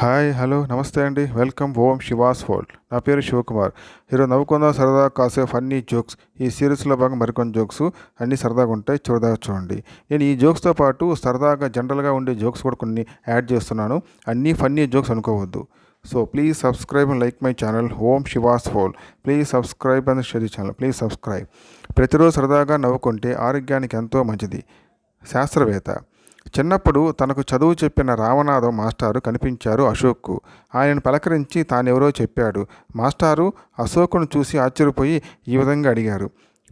Hi hello నమస్తే అండి. Welcome ఓం she was world నా పేరు శివకుమార్. ఈరోజు నవ్వుకుందాం సరదా కాసే ఫన్నీ జోక్స్. ఈ సిరీస్లో భాగం మరికొన్ని జోక్స్. అన్నీ సరదాగా ఉంటాయి చివరిదాకా చూడండి. నేను ఈ జోక్స్తో పాటు సరదాగా జనరల్గా ఉండే జోక్స్ కూడా కొన్ని యాడ్ చేస్తున్నాను. అన్నీ ఫన్నీ జోక్స్ అనుకోవద్దు. So please subscribe and like my channel Om Shiva's hole please subscribe and share channel please subscribe. ప్రతిరోజు సరదాగా నవ్వుకుంటే ఆరోగ్యానికి ఎంతో మంచిది. శాస్త్రవేత్త. చిన్నప్పుడు తనకు చదువు చెప్పిన రామనాథం మాస్టారు కనిపించారు అశోక్కు. ఆయనను పలకరించి తానెవరో చెప్పాడు. మాస్టారు అశోకును చూసి ఆశ్చర్యపోయి ఈ విధంగా అడిగారు.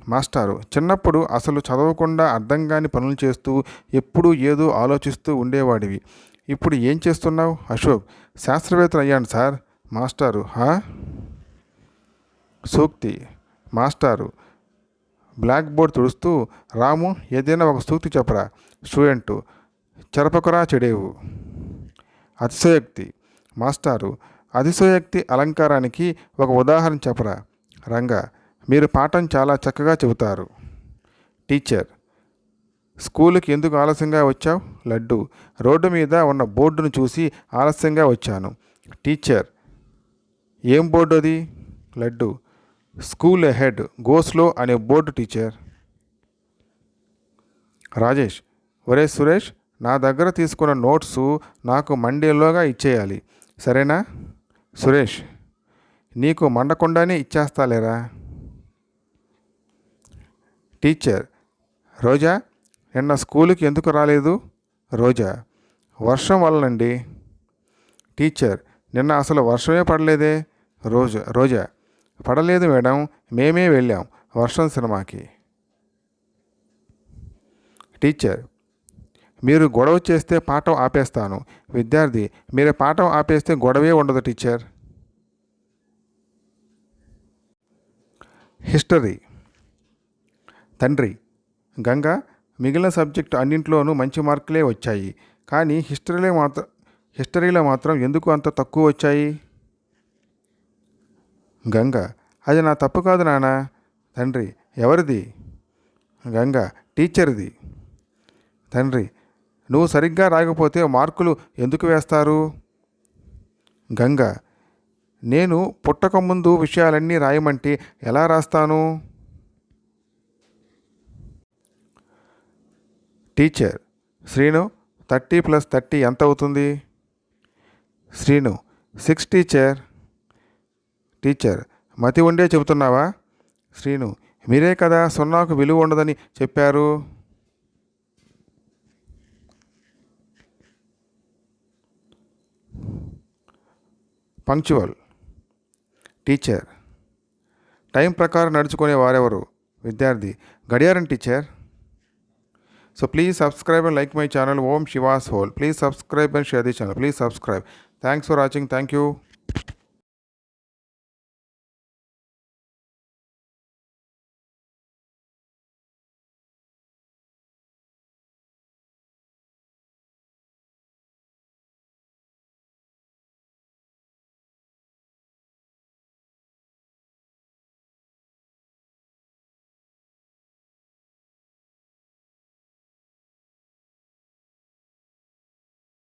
మాస్టారు చిన్నప్పుడు అసలు చదవకుండా అర్థం కాని పనులు చేస్తూ ఎప్పుడూ ఏదో ఆలోచిస్తూ ఉండేవాడివి. ఇప్పుడు ఏం చేస్తున్నావు? అశోక్ శాస్త్రవేత్తలు అయ్యాను సార్. మాస్టారు హా? సూక్తి మాస్టారు బ్లాక్ బోర్డ్ తుడుస్తూ రాము ఏదైనా ఒక సూక్తి చెప్పరా? స్టూడెంటు చెరపకురా చెడేవు. అతిశయోక్తి. మాస్టారు అతిశయోక్తి అలంకారానికి ఒక ఉదాహరణ చెప్పరా? రంగా మీరు పాఠం చాలా చక్కగా చెబుతారు. టీచర్ స్కూలుకి ఎందుకు ఆలస్యంగా వచ్చావు? లడ్డు రోడ్డు మీద ఉన్న బోర్డును చూసి ఆలస్యంగా వచ్చాను. టీచర్ ఏం బోర్డు అది లడ్డు స్కూల్ హెడ్ గోస్లో అనే బోర్డు టీచర్. రాజేష్ ఒరే సురేష్ నా దగ్గర తీసుకున్న నోట్సు నాకు మండేలోగా ఇచ్చేయాలి. సరేనా? సురేష్ నీకు మండకుండానే ఇచ్చేస్తాలేరా? టీచర్ రోజా నిన్న స్కూలుకి ఎందుకు రాలేదు? రోజా వర్షం వల్లనండి టీచర్ నిన్న అసలు వర్షమే పడలేదే? రోజా రోజా పడలేదు మేడం మేమే వెళ్ళాం వర్షం సినిమాకి. టీచర్ మీరు గొడవ చేస్తే పాఠం ఆపేస్తాను. విద్యార్థి మీరు పాఠం ఆపేస్తే గొడవే ఉండదు టీచర్. హిస్టరీ. తండ్రి గంగ మిగిలిన సబ్జెక్టు అన్నింట్లోనూ మంచి మార్కులే వచ్చాయి. కానీ హిస్టరీలో మాత్రం హిస్టరీలో మాత్రం ఎందుకు అంత తక్కువ వచ్చాయి? గంగ అది నా తప్పు కాదు నాన్న. తండ్రి ఎవరిది? గంగ టీచర్ది. తండ్రి నువ్వు సరిగ్గా రాయకపోతే మార్కులు ఎందుకు వేస్తారు? గంగ నేను పుట్టకముందు విషయాలన్నీ రాయమంటే ఎలా రాస్తాను? Teacher Srinu thirty plus thirty ఎంత అవుతుంది? Srinu six teacher. టీచర్ మతి ఉండే చెబుతున్నావా? శ్రీను మీరే కదా సున్నాకు విలువ ఉండదని చెప్పారు. Punctual teacher. టైం ప్రకారం నడుచుకునే వారెవరు? విద్యార్థి. గడియారం teacher. So please subscribe and like my channel. Om Shiva's hole. Please subscribe and share the channel. Please subscribe. Thanks for watching. Thank you.